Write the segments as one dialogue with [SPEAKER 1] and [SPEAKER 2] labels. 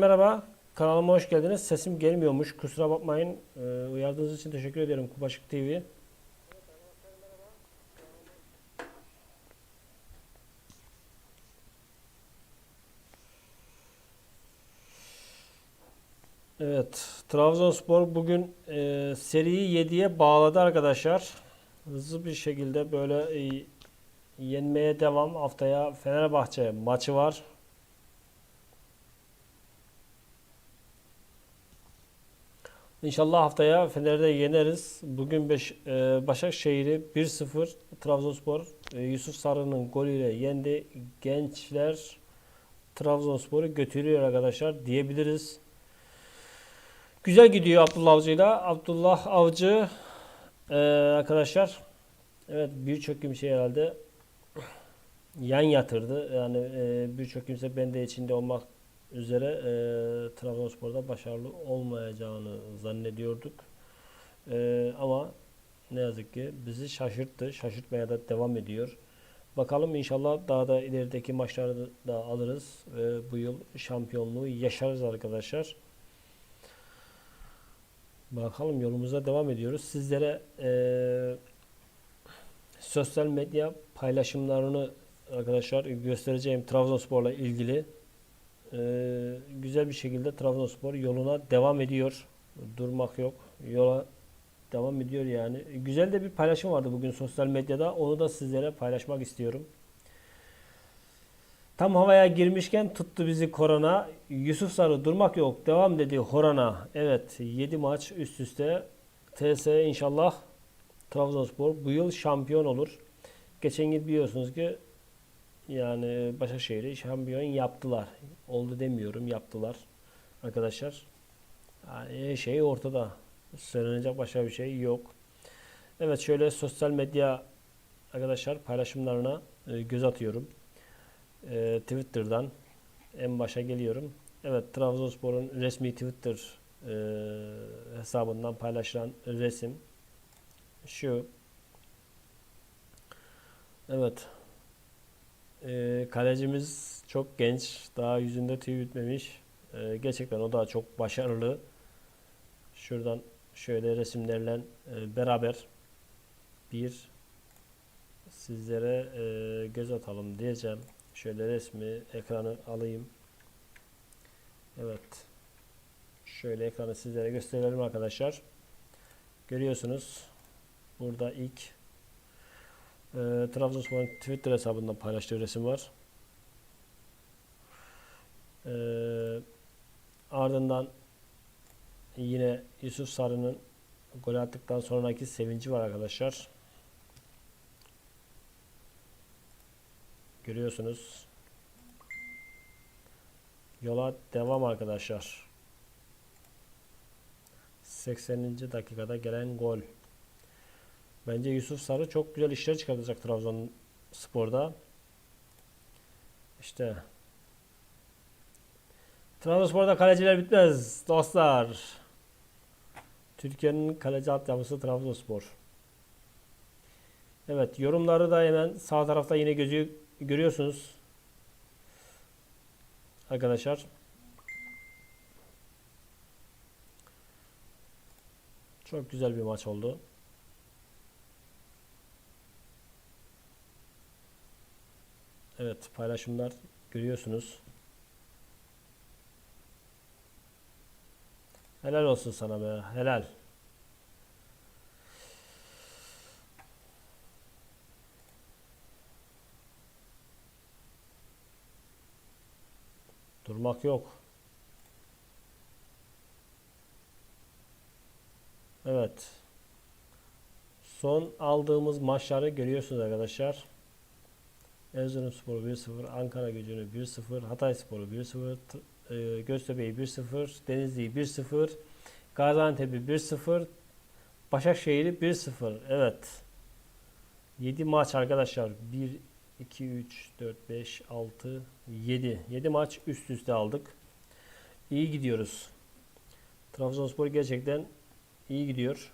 [SPEAKER 1] Merhaba, kanalıma hoş geldiniz. Sesim gelmiyormuş, kusura bakmayın. Ee, uyardığınız için teşekkür ederim Kubaşık TV. Evet, Trabzonspor bugün e, seriyi 7'ye bağladı arkadaşlar. Hızlı bir şekilde böyle e, yenmeye devam. Haftaya Fenerbahçe maçı var. İnşallah haftaya Fener'de yeneriz. Bugün beş, e, Başakşehir'i 1-0 Trabzonspor e, Yusuf Sarı'nın golüyle yendi. Gençler Trabzonspor'u götürüyor arkadaşlar diyebiliriz. Güzel gidiyor Abdullah Avcı'yla. Abdullah Avcı e, arkadaşlar evet birçok kimse herhalde yan yatırdı. Yani e, birçok kimse ben de içinde olmak üzere e, Trabzonspor'da başarılı olmayacağını zannediyorduk. E, ama ne yazık ki bizi şaşırttı. Şaşırtmaya da devam ediyor. Bakalım inşallah daha da ilerideki maçlarda da alırız. ve bu yıl şampiyonluğu yaşarız arkadaşlar. Bakalım yolumuza devam ediyoruz. Sizlere e, sosyal medya paylaşımlarını arkadaşlar göstereceğim Trabzonspor'la ilgili. Ee, güzel bir şekilde Trabzonspor yoluna devam ediyor. Durmak yok. Yola devam ediyor yani. Güzel de bir paylaşım vardı bugün sosyal medyada. Onu da sizlere paylaşmak istiyorum. Tam havaya girmişken tuttu bizi korona. Yusuf Sarı durmak yok. Devam dedi Horana. Evet 7 maç üst üste. TS inşallah Trabzonspor bu yıl şampiyon olur. Geçen yıl biliyorsunuz ki yani Başakşehir'i şampiyon yaptılar. Oldu demiyorum yaptılar arkadaşlar. Yani şey ortada. Söylenecek başka bir şey yok. Evet şöyle sosyal medya arkadaşlar paylaşımlarına e, göz atıyorum. E, Twitter'dan en başa geliyorum. Evet Trabzonspor'un resmi Twitter e, hesabından paylaşılan resim şu. Evet ee, kalecimiz çok genç. Daha yüzünde tüy bitmemiş. Ee, gerçekten o da çok başarılı. Şuradan şöyle resimlerle e, beraber bir sizlere e, göz atalım diyeceğim. Şöyle resmi ekranı alayım. Evet. Şöyle ekranı sizlere gösterelim arkadaşlar. Görüyorsunuz. Burada ilk e, Trabzonspor'un Twitter hesabından paylaştığı resim var. E, ardından yine Yusuf Sarı'nın gol attıktan sonraki sevinci var arkadaşlar. Görüyorsunuz. Yola devam arkadaşlar. 80. dakikada gelen gol. Bence Yusuf Sarı çok güzel işler çıkartacak Trabzonspor'da. İşte Trabzonspor'da kaleciler bitmez dostlar. Türkiye'nin kaleci altyapısı Trabzonspor. Evet yorumları da hemen sağ tarafta yine gözü görüyorsunuz. Arkadaşlar. Çok güzel bir maç oldu. Evet paylaşımlar görüyorsunuz. Helal olsun sana be. Helal. Durmak yok. Evet. Son aldığımız maçları görüyorsunuz arkadaşlar. Erzurumspor 1-0, Ankara Gücü'nü 1-0, Hatayspor'u 1-0, T- e, Göztepe'yi 1-0, Denizli'yi 1-0, Gaziantep'i 1-0, Başakşehir'i 1-0. Evet. 7 maç arkadaşlar. 1, 2, 3, 4, 5, 6, 7. 7 maç üst üste aldık. İyi gidiyoruz. Trabzonspor gerçekten iyi gidiyor.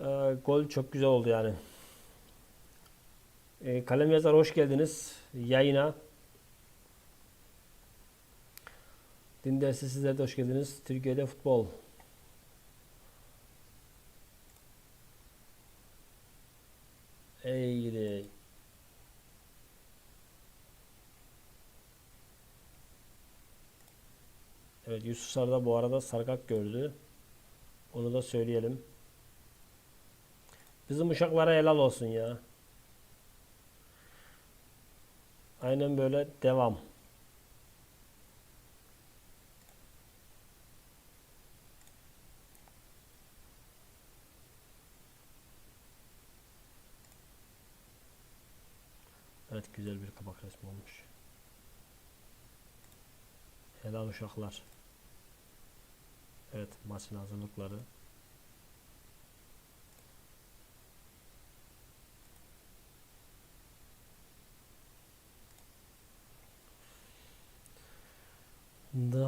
[SPEAKER 1] E, gol çok güzel oldu yani. E, kalem yazar hoş geldiniz yayına. Din dersi sizler de hoş geldiniz. Türkiye'de futbol. Ey gidi. Evet Yusuf Sarda bu arada sarkak gördü. Onu da söyleyelim. Bizim uşaklara helal olsun ya. Aynen böyle devam. Evet güzel bir kabak resmi olmuş. Helal uşaklar. Evet maçın hazırlıkları.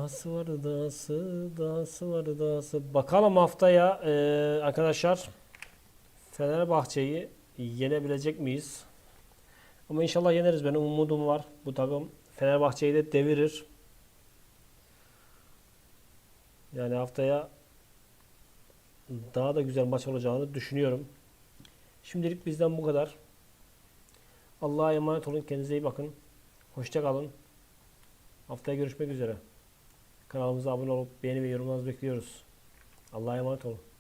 [SPEAKER 1] Dahası var dahası, dahası var dahası. Bakalım haftaya eee, arkadaşlar Fenerbahçe'yi yenebilecek miyiz? Ama inşallah yeneriz. Benim umudum var. Bu takım Fenerbahçe'yi de devirir. Yani haftaya daha da güzel maç olacağını düşünüyorum. Şimdilik bizden bu kadar. Allah'a emanet olun. Kendinize iyi bakın. Hoşça kalın. Haftaya görüşmek üzere. Kanalımıza abone olup beğeni ve yorumlarınızı bekliyoruz. Allah'a emanet olun.